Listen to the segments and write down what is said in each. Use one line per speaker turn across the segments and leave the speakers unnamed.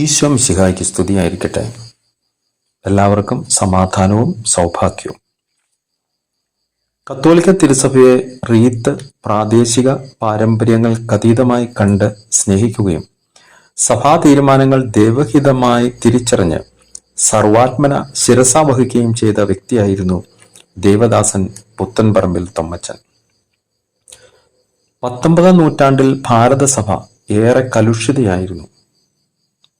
ഈശോ മിശിഹായ്ക്ക് സ്തുതിയായിരിക്കട്ടെ. എല്ലാവർക്കും സമാധാനവും സൗഭാഗ്യവും. കത്തോലിക്ക തിരുസഭയെ റീത്ത് പ്രാദേശിക പാരമ്പര്യങ്ങൾക്കതീതമായി കണ്ട് സ്നേഹിക്കുകയും സഭാ തീരുമാനങ്ങൾ ദൈവഹിതമായി തിരിച്ചറിഞ്ഞ് സർവാത്മന ശിരസ വഹിക്കുകയും ചെയ്ത വ്യക്തിയായിരുന്നു ദേവദാസൻ പുത്തൻപറമ്പിൽ തൊമ്മച്ചൻ. പത്തൊമ്പതാം നൂറ്റാണ്ടിൽ ഭാരതസഭ ഏറെ കലുഷിതയായിരുന്നു.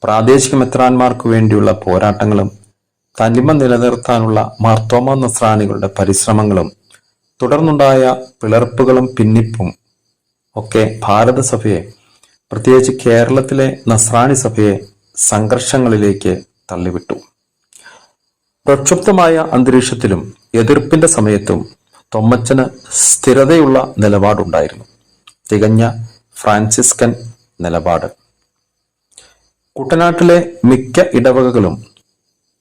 പ്രാദേശിക മെത്രാന്മാർക്ക് വേണ്ടിയുള്ള പോരാട്ടങ്ങളും തനിമ നിലനിർത്താനുള്ള മാർത്തോമ നസ്രാനികളുടെ പരിശ്രമങ്ങളും തുടർന്നുണ്ടായ പിളർപ്പുകളും പിന്നിപ്പും ഒക്കെ ഭാരതസഭയെ പ്രത്യേകിച്ച് കേരളത്തിലെ നസ്രാണി സഭയെ സംഘർഷങ്ങളിലേക്ക് തള്ളിവിട്ടു. പ്രക്ഷുബ്ധമായ അന്തരീക്ഷത്തിലും എതിർപ്പിന്റെ സമയത്തും തൊമ്മച്ചന് സ്ഥിരതയുള്ള നിലപാടുണ്ടായിരുന്നു. തികഞ്ഞ ഫ്രാൻസിസ്കൻ നിലപാട്. കുട്ടനാട്ടിലെ മിക്ക ഇടവകകളും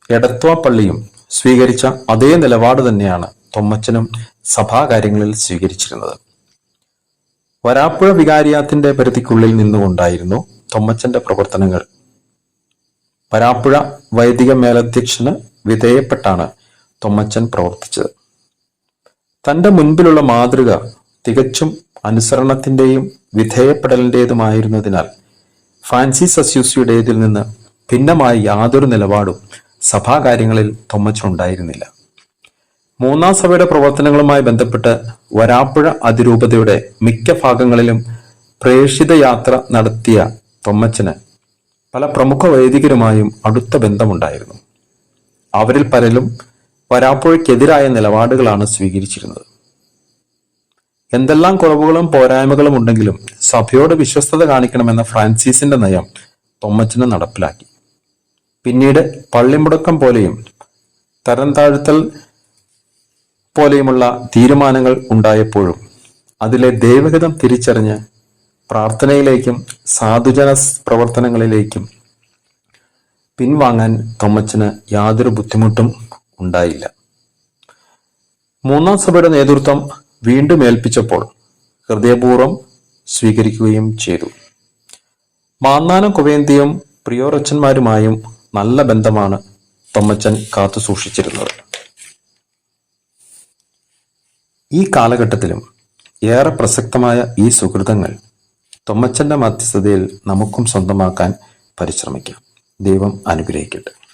എടത്വ പള്ളിയും സ്വീകരിച്ച അതേ നിലപാട് തന്നെയാണ് തൊമ്മച്ചനും സഭാകാര്യങ്ങളിൽ സ്വീകരിച്ചിരുന്നത്. വരാപ്പുഴ വികാരിയാത്തിന്റെ പരിധിക്കുള്ളിൽ നിന്നുകൊണ്ടായിരുന്നു തൊമ്മച്ചന്റെ പ്രവർത്തനങ്ങൾ. വരാപ്പുഴ വൈദിക മേലധ്യക്ഷന് വിധേയപ്പെട്ടാണ് തൊമ്മച്ചൻ പ്രവർത്തിച്ചത്. തന്റെ മുൻപിലുള്ള മാതൃക തികച്ചും അനുസരണത്തിന്റെയും വിധേയപ്പെടലിന്റേതുമായിരുന്നതിനാൽ ഫ്രാൻസിസ് അസ്യൂസിയുടേതിൽ നിന്ന് ഭിന്നമായ യാതൊരു നിലപാടും സഭാകാര്യങ്ങളിൽ തൊമ്മച്ചുണ്ടായിരുന്നില്ല മൂന്നാം സഭയുടെ പ്രവർത്തനങ്ങളുമായി ബന്ധപ്പെട്ട് വരാപ്പുഴ അതിരൂപതയുടെ മിക്ക ഭാഗങ്ങളിലും പ്രേക്ഷിത യാത്ര നടത്തിയ തൊമ്മച്ചന് പല പ്രമുഖ വൈദികരുമായും അടുത്ത ബന്ധമുണ്ടായിരുന്നു. അവരിൽ പലരും വരാപ്പുഴയ്ക്കെതിരായ നിലപാടുകളാണ് സ്വീകരിച്ചിരുന്നത്. എന്തെല്ലാം കുറവുകളും പോരായ്മകളും ഉണ്ടെങ്കിലും സഭയോട് വിശ്വസ്തത കാണിക്കണമെന്ന ഫ്രാൻസിസിന്റെ നയം തൊമ്മച്ചന് നടപ്പിലാക്കി. പിന്നീട് പള്ളിമുടക്കം പോലെയും തരം താഴ്ത്തൽ പോലെയുമുള്ള തീരുമാനങ്ങൾ ഉണ്ടായപ്പോഴും അതിലെ ദൈവഹിതം തിരിച്ചറിഞ്ഞ് പ്രാർത്ഥനയിലേക്കും സാധുജന പ്രവർത്തനങ്ങളിലേക്കും പിൻവാങ്ങാൻ തൊമ്മച്ചന് യാതൊരു ബുദ്ധിമുട്ടും ഉണ്ടായില്ല. മൂന്നാം സഭയുടെ നേതൃത്വം വീണ്ടും ഏൽപ്പിച്ചപ്പോൾ ഹൃദയപൂർവം സ്വീകരിക്കുകയും ചെയ്തു. മാന്നാനം കുവേന്തിയും പ്രിയോറച്ചന്മാരുമായും നല്ല ബന്ധമാണ് തൊമ്മച്ചൻ കാത്തു സൂക്ഷിച്ചിരുന്നത്. ഈ കാലഘട്ടത്തിലും ഏറെ പ്രസക്തമായ ഈ സുഹൃതങ്ങൾ തൊമ്മച്ചന്റെ മധ്യസ്ഥതയിൽ നമുക്കും സ്വന്തമാക്കാൻ പരിശ്രമിക്കാം. ദൈവം അനുഗ്രഹിക്കട്ടെ.